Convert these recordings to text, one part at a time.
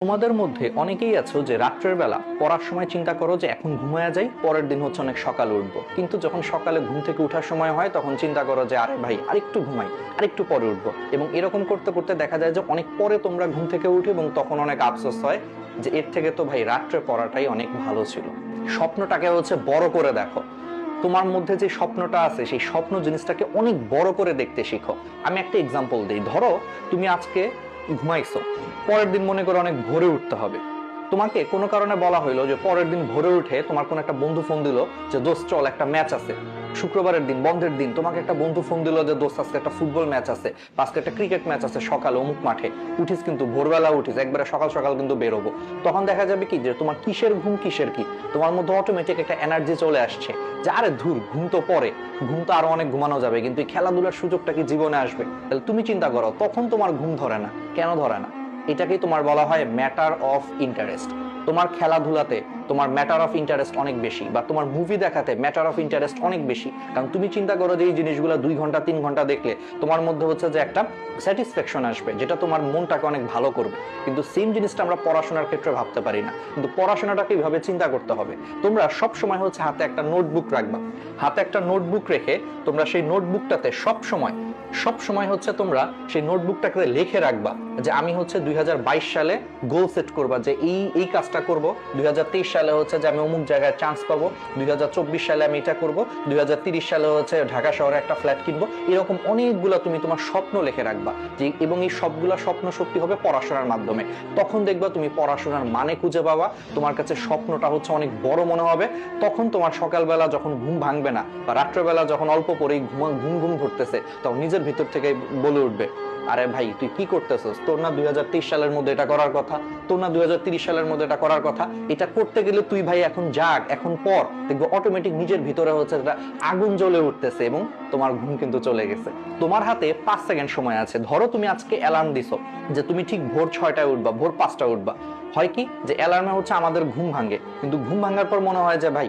তোমাদের মধ্যে অনেকেই আছো যে রাত্রের বেলা পড়ার সময় চিন্তা করো যে এখন ঘুমায়া যাই পরের দিন হচ্ছে অনেক সকালে উঠবো। কিন্তু যখন সকালে ঘুম থেকে ওঠার সময় হয়, তখন চিন্তা করো যে আরে ভাই, আরেকটু ঘুমাই, আরেকটু পরে উঠবো। এবং এরকম করতে করতে দেখা যায় যে অনেক পরে তোমরা ঘুম থেকে উঠে এবং তখন অনেক আফসোস হয় যে এর থেকে তো ভাই রাত্রে পড়াটাই অনেক ভালো ছিল। স্বপ্নটাকে হচ্ছে বড় করে দেখো। তোমার মধ্যে যে স্বপ্নটা আছে, সেই স্বপ্ন জিনিসটাকে অনেক বড় করে দেখতে শিখো। আমি একটা এক্সাম্পল দিই। ধরো, তুমি আজকে ঘুমাইছো। পরের দিন মনে করো অনেক ভোরে উঠতে হবে। তোমাকে কোনো কারণে বলা হইল যে পরের দিন ভোরে উঠে তোমার কোনো একটা বন্ধু ফোন দিল যে, দোস্ত, চল একটা ম্যাচ আছে। শুক্রবারের দিন, বন্ধের দিন, তোমাকে একটা বন্ধু ফোন দিল যে, দোস্ত, আজকে একটা ফুটবল ম্যাচ আছে আজকে একটা ক্রিকেট ম্যাচ আছে, সকালে, অমুক মাঠে। উঠিস কিন্তু, ভোরবেলা উঠিস, একবারে সকাল সকাল কিন্তু বেরোবো। তখন দেখা যাবে কি যে, তোমার কিসের ঘুম, কিসের কি? তোমার মধ্যে অটোমেটিক একটা এনার্জি চলে আসছে যে, আরে ধুর, ঘুম তো পরে, ঘুম তো আরও অনেক ঘুমানো যাবে, কিন্তু খেলাধুলার সুযোগটা কি জীবনে আসবে? তাহলে তুমি চিন্তা করো, তখন তোমার ঘুম ধরে না, কেন ধরে না? এটাকেই তোমার বলা হয় ম্যাটার অফ ইন্টারেস্ট তোমার খেলাধুলাতে তোমার ম্যাটার অফ ইন্টারেস্ট অনেক বেশি বা তোমার মুভি দেখাতে ম্যাটার অফ ইন্টারেস্ট অনেক বেশি। কারণ তুমি চিন্তা করো যে এই জিনিসগুলো দুই ঘণ্টা, তিন ঘণ্টা দেখলে তোমার মধ্যে হচ্ছে যে একটা স্যাটিসফ্যাকশন আসবে, যেটা তোমার মনটাকে অনেক ভালো করবে। কিন্তু সেম জিনিসটা আমরা পড়াশোনার ক্ষেত্রে ভাবতে পারি না। কিন্তু পড়াশোনাটাকে এইভাবে চিন্তা করতে হবে। তোমরা সব সময় হচ্ছে হাতে একটা নোটবুক রাখবা। হাতে একটা নোটবুক রেখে তোমরা সেই নোটবুকটাতে সব সময় সব সময় হচ্ছে তোমরা সেই নোটবুকটাকে লিখে রাখবা যে আমি হচ্ছে দুই হাজার বাইশ সালে গোল সেট করবা যে এই এই কাজটা করব, দুই সালে হচ্ছে যে আমি অমুক জায়গায় চান্স পাবো। দুই হাজার চব্বিশ সালে আমি এটা করব। দুই সালে হচ্ছে ঢাকা শহরে একটা ফ্ল্যাট কিনবো। এরকম অনেকগুলো তুমি তোমার স্বপ্ন লিখে রাখবা যে, এবং এই সবগুলো স্বপ্ন সত্যি হবে পড়াশোনার মাধ্যমে। তখন দেখবা তুমি পড়াশোনার মানে খুঁজে পাবা। তোমার কাছে স্বপ্নটা হচ্ছে অনেক বড় মনে হবে। তখন তোমার সকালবেলা যখন ঘুম ভাঙবে না বা রাত্রেবেলা যখন অল্প পরেই ঘুম ঘুম ঘুম ধরতেছে, তখন নিজের ভিতর থেকে বলে উঠবে, আরে ভাই, তুই কি করতেছস? তোর না দুই সালের মধ্যে এটা করার কথা, তোর না দুই সালের মধ্যে এটা করার কথা। এটা করতে গেলে তুই ভাই এখন জাগ, এখন পর দেখব অটোমেটিক নিজের ভিতরে হচ্ছে একটা আগুন জ্বলে উঠতেছে এবং তোমার ঘুম কিন্তু চলে গেছে। তোমার হাতে পাঁচ সেকেন্ড সময় আছে। ধরো তুমি আজকে অ্যালার্ম দিছো যে তুমি ঠিক ভোর ছয়টায় উঠবা, ভোর পাঁচটায় উঠবা। হয় কি? যে অ্যালার্মে হচ্ছে আমাদের ঘুম ভাঙে। কিন্তু ঘুম ভাঙার পর মনে হয় যে ভাই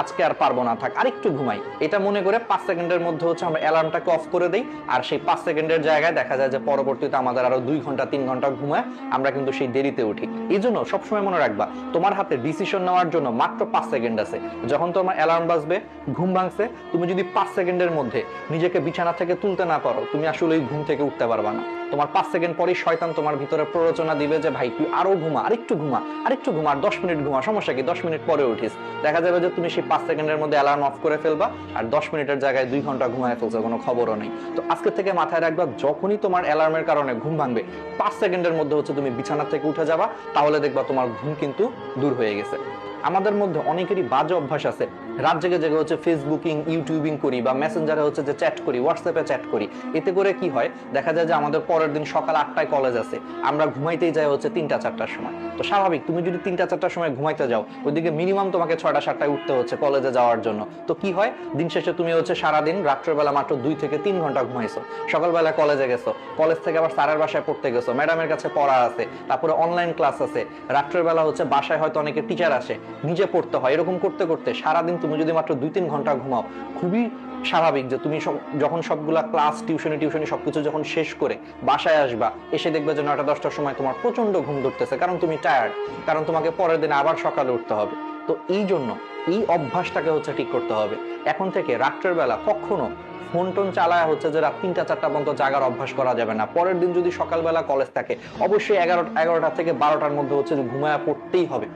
আজকে আর পারব না, থাক, আরেকটু ঘুমাই। এটা মনে করে পাঁচ সেকেন্ডের মধ্যে হচ্ছে আমরা অ্যালার্মটাকে অফ করে দিই, আর সেই পাঁচ সেকেন্ডের জায়গায় দেখা যায় যে পরবর্তীতে আমাদের আরও দুই ঘণ্টা, তিন ঘণ্টা ঘুমায়, আমরা কিন্তু সেই দেরিতে উঠি। এই জন্য সবসময় মনে রাখবা, তোমার হাতে ডিসিশন নেওয়ার জন্য মাত্র পাঁচ সেকেন্ড আছে। যখন তোমার অ্যালার্ম বাজবে, ঘুম ভাঙছে, তুমি যদি পাঁচ সেকেন্ডের মধ্যে নিজেকে বিছানা থেকে তুলতে না পারো, তুমি আসলে ওই ঘুম থেকে উঠতে পারবা না। তোমার পাঁচ সেকেন্ড পরেই শয়তান তোমার ভিতরে প্ররোচনা দিবে যে, ভাই, তুই আরও ঘুমা, আরেকটু ঘুমা আরেকটু ঘুমা, আর দশ মিনিট ঘুমা, সমস্যা কি? দশ মিনিট পরে উঠিস। দেখা যাবে যে তুমি সেই পাঁচ সেকেন্ডের মধ্যে অ্যালার্ম অফ করে ফেলবা আর দশ মিনিটের জায়গায় দুই ঘণ্টা ঘুমায় ফেলছো, কোনো খবরও নেই। তো আজকে থেকে মাথায় রাখবা, যখনই তোমার অ্যালার্মের কারণে ঘুম ভাঙবে, পাঁচ সেকেন্ডের মধ্যে হচ্ছে তুমি বিছানা থেকে উঠে যাবা, তাহলে দেখবা তোমার ঘুম কিন্তু দূর হয়ে গেছে। আমাদের মধ্যে অনেকেরই বাজে অভ্যাস আছে। রাত জেগে জেগে হচ্ছে ফেসবুকিং ইউটিউবিং করি বা মেসেঞ্জারে হচ্ছে যে চ্যাট করি হোয়াটসঅ্যাপে চ্যাট করি। এতে করে কি হয়? দেখা যায় যে আমাদের পরের দিন সকাল আটটায় কলেজ আছে। আমরা ঘুমাইতেই যাই হচ্ছে তিনটা চারটার সময়। তো স্বাভাবিক, তুমি যদি তিনটা চারটার সময় ঘুমাইতে যাও, ওইদিকে মিনিমাম তোমাকে ছয়টা সাতটায় উঠতে হচ্ছে কলেজে যাওয়ার জন্য। তো কি হয়? দিন শেষে তুমি হচ্ছে সারাদিন, রাত্রেবেলা মাত্র দুই থেকে তিন ঘণ্টা ঘুমাইছো। সকালবেলা কলেজে গেছো। কলেজ থেকে আবার স্যারের বাসায় পড়তে গেছো। ম্যাডামের কাছে পড়া আছে। তারপরে অনলাইন ক্লাস আছে। রাত্রের বেলা হচ্ছে বাসায় হয়তো অনেকে টিচার আসে। নিজে পড়তে হয়, এরকম করতে করতে সারাদিন তুমি যদি মাত্র দুই তিন ঘণ্টা ঘুমাও, খুবই স্বাভাবিক যে তুমি যখন সবগুলা ক্লাস টিউশনি টিউশনি সবকিছু যখন শেষ করে বাসায় আসবা, এসে দেখবে যে নয়টা, দশটার সময় তোমার প্রচণ্ড ঘুম ধরতেছে, কারণ তুমি টায়ার্ড কারণ তোমাকে পরের দিন আবার সকালে উঠতে হবে। তো এই জন্য এই অভ্যাসটাকে হচ্ছে ঠিক করতে হবে। এখন থেকে রাত্রের বেলা কখনো ফোন টোন চালায় হচ্ছে যে রাত তিনটা, চারটা পর্যন্ত জাগার অভ্যাস করা যাবে না। পরের দিন যদি সকালবেলা কলেজ থাকে, অবশ্যই এগারো এগারোটা থেকে বারোটার মধ্যে হচ্ছে ঘুমায়া পড়তেই হবে।